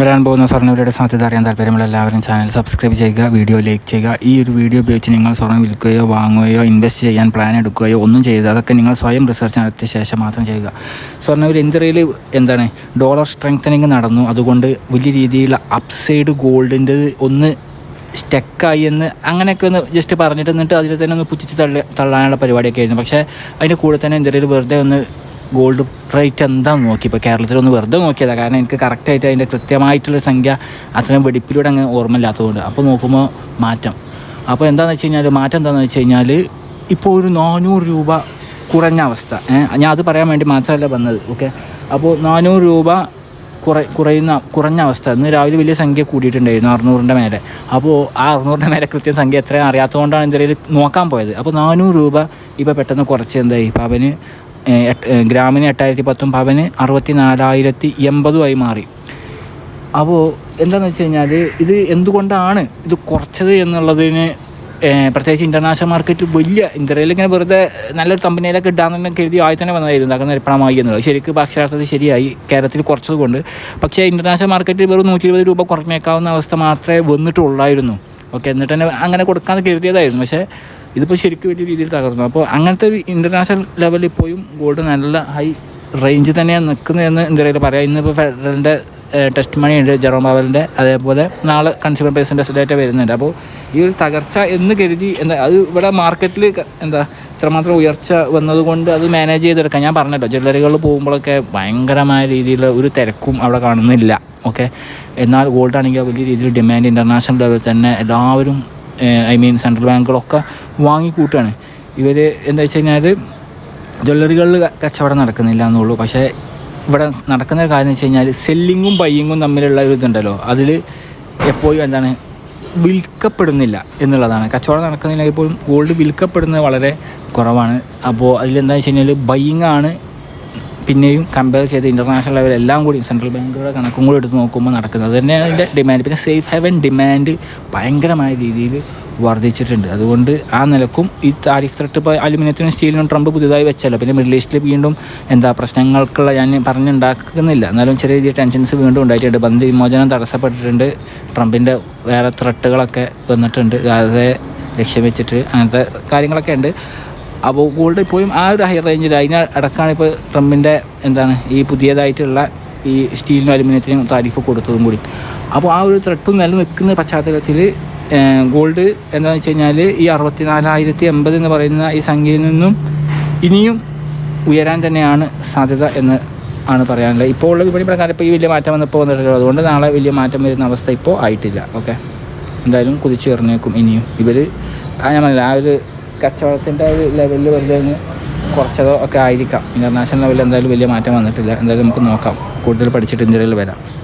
വരാൻ പോകുന്ന സ്വർണവിലയുടെ സാധ്യത അറിയാൻ താല്പര്യമുള്ള എല്ലാവരും ചാനൽ സബ്സ്ക്രൈബ് ചെയ്യുക വീഡിയോ ലൈക്ക് ചെയ്യുക. ഈ ഒരു വീഡിയോ ഉപയോഗിച്ച് നിങ്ങൾ സ്വർണം വിൽക്കുകയോ വാങ്ങുകയോ ഇൻവെസ്റ്റ് ചെയ്യാൻ പ്ലാൻ എടുക്കുകയോ ഒന്നും ചെയ്ത് അതൊക്കെ നിങ്ങൾ സ്വയം റിസർച്ച് നടത്തിയ ശേഷം മാത്രം ചെയ്യുക. സ്വർണവില ഇന്ത്യയിൽ എന്താണ്? ഡോളർ സ്ട്രെങ്തനിങ് നടന്നു. അതുകൊണ്ട് വലിയ രീതിയിലുള്ള അപ്സൈഡ് ഗോൾഡിന്റെ ഒന്ന് സ്റ്റക്കായി എന്ന് അങ്ങനെയൊക്കെ ഒന്ന് ജസ്റ്റ് പറഞ്ഞിട്ട് എന്നിട്ട് അതിൽ തന്നെ ഒന്ന് പുച്ഛിച്ച് തള്ളി തള്ളാനുള്ള പരിപാടിയൊക്കെ ആയിരുന്നു. പക്ഷേ അതിന്റെ കൂടെ തന്നെ ഇന്ത്യയിൽ വെറുതെ ഒന്ന് ഗോൾഡ് റേറ്റ് എന്താണെന്ന് നോക്കി. ഇപ്പോൾ കേരളത്തിൽ ഒന്ന് വെറുതെ നോക്കിയതാണ് കാരണം എനിക്ക് കറക്റ്റായിട്ട് അതിന്റെ കൃത്യമായിട്ടുള്ള സംഖ്യ അത്രയും വെടിപ്പിലൂടെ അങ്ങ് ഓർമ്മയില്ലാത്തതുകൊണ്ട്. അപ്പോൾ നോക്കുമ്പോൾ മാറ്റം. അപ്പോൾ എന്താണെന്ന് വെച്ച് കഴിഞ്ഞാൽ മാറ്റം എന്താണെന്ന് വെച്ച് കഴിഞ്ഞാൽ ഇപ്പോൾ ഒരു നാനൂറ് രൂപ കുറഞ്ഞ അവസ്ഥ. ഞാൻ അത് പറയാൻ വേണ്ടി മാത്രമല്ല വന്നത്. ഓക്കെ? അപ്പോൾ നാനൂറ് രൂപ കുറ കുറയുന്ന കുറഞ്ഞ അവസ്ഥ. ഇന്ന് രാവിലെ വലിയ സംഖ്യ കൂടിയിട്ടുണ്ടായിരുന്നു അറുന്നൂറിന്റെ മേലെ. അപ്പോൾ ആ അറുന്നൂറിന്റെ മേലെ കൃത്യം സംഖ്യ എത്രയും അറിയാത്തതുകൊണ്ടാണ് എന്തെങ്കിലും നോക്കാൻ പോയത്. അപ്പോൾ നാനൂറ് രൂപ ഇപ്പോൾ പെട്ടെന്ന് കുറച്ച് എന്തായി? ഇപ്പോൾ ഏഹ്, ഗ്രാമിന് എട്ടായിരത്തി പത്തും പവന് അറുപത്തി നാലായിരത്തി എൺപതുമായി മാറി. അപ്പോൾ എന്താണെന്ന് വെച്ച് കഴിഞ്ഞാൽ ഇത് എന്തുകൊണ്ടാണ് ഇത് കുറച്ചത് എന്നുള്ളതിന് പ്രത്യേകിച്ച് ഇന്റർനാഷണൽ മാർക്കറ്റ് വലിയ ഇന്ത്യയിൽ ഇങ്ങനെ വെറുതെ നല്ലൊരു കമ്പനിയിലൊക്കെ ഇടാന്ന് കരുതി ആയി തന്നെ വന്നതായിരുന്നു. അങ്ങനെ നിരപ്പണമായി എന്നുള്ളത്. ശരിക്കും അക്ഷരാർത്ഥത്തിൽ ശരിയായി. കേരളത്തിൽ കുറച്ചത് കൊണ്ട്. പക്ഷേ ഇന്റർനാഷണൽ മാർക്കറ്റിൽ വെറും നൂറ്റി ഇരുപത് രൂപ കുറഞ്ഞേക്കാവുന്ന അവസ്ഥ മാത്രമേ വന്നിട്ടുള്ളായിരുന്നു. ഓക്കെ എന്നിട്ട് തന്നെ അങ്ങനെ കൊടുക്കാമെന്ന് കരുതിയതായിരുന്നു. പക്ഷേ ഇതിപ്പോൾ ശരിക്കും വലിയ രീതിയിൽ തകർന്നു. അപ്പോൾ അങ്ങനത്തെ ഒരു ഇന്റർനാഷണൽ ലെവലിൽ പോയും ഗോൾഡ് നല്ല ഹൈ റേഞ്ച് തന്നെയാണ് നിൽക്കുന്നതെന്ന് ഇന്ത്യയിൽ പറയാം ഇന്നിപ്പോൾ ഫെഡറലിന്റെ ടെസ്റ്റ് മണി ഉണ്ട് ജെറോം പവലിന്റെ അതേപോലെ നാളെ കൺസ്യൂമർ പ്രൈസിന്റെ ഡേറ്റ വരുന്നുണ്ട്. അപ്പോൾ ഈ ഒരു തകർച്ച എന്ന് കരുതി എന്താ അത് ഇവിടെ മാർക്കറ്റിൽ എന്താ ഇത്രമാത്രം ഉയർച്ച വന്നതുകൊണ്ട് അത് മാനേജ് ചെയ്തെടുക്കാം. ഞാൻ പറഞ്ഞല്ലോ ജ്വല്ലറികളിൽ പോകുമ്പോഴൊക്കെ ഭയങ്കരമായ രീതിയിൽ ഒരു തിരക്കും അവിടെ കാണുന്നില്ല. ഓക്കെ എന്നാൽ ഗോൾഡ് ആണെങ്കിൽ വലിയ രീതിയിൽ ഡിമാൻഡ് ഇന്റർനാഷണൽ ലെവലിൽ തന്നെ എല്ലാവരും ഐ മീൻ സെൻട്രൽ ബാങ്കുകളൊക്കെ വാങ്ങിക്കൂട്ടാണ്. ഇവർ എന്താ വെച്ച് കഴിഞ്ഞാൽ ജ്വല്ലറികളിൽ കച്ചവടം നടക്കുന്നില്ല എന്നുള്ളൂ. പക്ഷേ ഇവിടെ നടക്കുന്ന കാര്യം എന്ന് വെച്ച് കഴിഞ്ഞാൽ സെല്ലിങ്ങും ബയ്യിങ്ങും തമ്മിലുള്ള ഒരു ഇതുണ്ടല്ലോ. അതിൽ എപ്പോഴും എന്താണ് വിൽക്കപ്പെടുന്നില്ല എന്നുള്ളതാണ്. കച്ചവടം നടക്കുന്നില്ല പോലും ഗോൾഡ് വിൽക്കപ്പെടുന്നത് വളരെ കുറവാണ്. അപ്പോൾ അതിലെന്താണെന്ന് വെച്ച് കഴിഞ്ഞാൽ ബയ്യിങ് ആണ് പിന്നെയും കമ്പയർ ചെയ്ത് ഇന്റർനാഷണൽ ലെവൽ എല്ലാം കൂടി സെൻട്രൽ ബാങ്കുകളുടെ കണക്കും കൂടി എടുത്ത് നോക്കുമ്പോൾ നടക്കുന്നത് അത് തന്നെയാണ് അതിന്റെ ഡിമാൻഡ് പിന്നെ സേഫ് ഹെവൻ ഡിമാൻഡ് ഭയങ്കരമായ രീതിയിൽ വർദ്ധിച്ചിട്ടുണ്ട്. അതുകൊണ്ട് ആ നിലക്കും ഈ താരിഫ് ത്രട്ട് ഇപ്പോൾ അലുമിനിയത്തിനും സ്റ്റീലിനും ട്രംപ് പുതുതായി വെച്ചല്ലോ. പിന്നെ മിഡിൽ ഈസ്റ്റിൽ വീണ്ടും എന്താ പ്രശ്നങ്ങൾക്കുള്ള ഞാൻ പറഞ്ഞുണ്ടാക്കുന്നില്ല. എന്നാലും ചെറിയ രീതിയിൽ ടെൻഷൻസ് വീണ്ടും ഉണ്ടായിട്ടുണ്ട്. ബന്ധ വിമോചനം തടസ്സപ്പെട്ടിട്ടുണ്ട്. ട്രംപിന്റെ വേറെ ത്രട്ടുകളൊക്കെ വന്നിട്ടുണ്ട്. ഗാസയെ ലക്ഷ്യം വെച്ചിട്ട് അങ്ങനത്തെ കാര്യങ്ങളൊക്കെ ഉണ്ട്. അപ്പോൾ ഗോൾഡ് ഇപ്പോഴും ആ ഒരു ഹൈ റേഞ്ചിൽ അതിന് അടക്കാണ് ഇപ്പോൾ ട്രംപിന്റെ എന്താണ് ഈ പുതിയതായിട്ടുള്ള ഈ സ്റ്റീലിനും അലുമിനിയത്തിനും താരിഫ് കൊടുത്തതും കൂടി. അപ്പോൾ ആ ഒരു ത്രെട്ടും നിലനിൽക്കുന്ന പശ്ചാത്തലത്തിൽ ഗോൾഡ് എന്താണെന്ന് വെച്ച് കഴിഞ്ഞാൽ ഈ അറുപത്തിനാലായിരത്തി എൺപത് എന്ന് പറയുന്ന ഈ സംഖ്യയിൽ നിന്നും ഇനിയും ഉയരാൻ തന്നെയാണ് സാധ്യത എന്ന് ആണ് പറയാനുള്ളത്. ഇപ്പോൾ ഉള്ള വിപണി പ്രകാരം ഇപ്പോൾ ഈ വലിയ മാറ്റം വന്നപ്പോൾ വന്നിട്ടില്ല അതുകൊണ്ട് നാളെ വലിയ മാറ്റം വരുന്ന അവസ്ഥ ഇപ്പോൾ ആയിട്ടില്ല. ഓക്കെ? എന്തായാലും കുതിച്ചു കയറിനേക്കും ഇനിയും. ഇവർ ആ ഞാൻ പറഞ്ഞില്ല ആ ഒരു കച്ചവടത്തിന്റെ ഒരു ലെവലിൽ വെറുതെ ഒന്ന് കുറച്ചതോ ഒക്കെ ആയിരിക്കാം. ഇന്റർനാഷണൽ ലെവലിൽ എന്തായാലും വലിയ മാറ്റം വന്നിട്ടില്ല. എന്തായാലും നമുക്ക് നോക്കാം. കൂടുതൽ പഠിച്ചിട്ട് ഇന്ത്യയിൽ വരാം.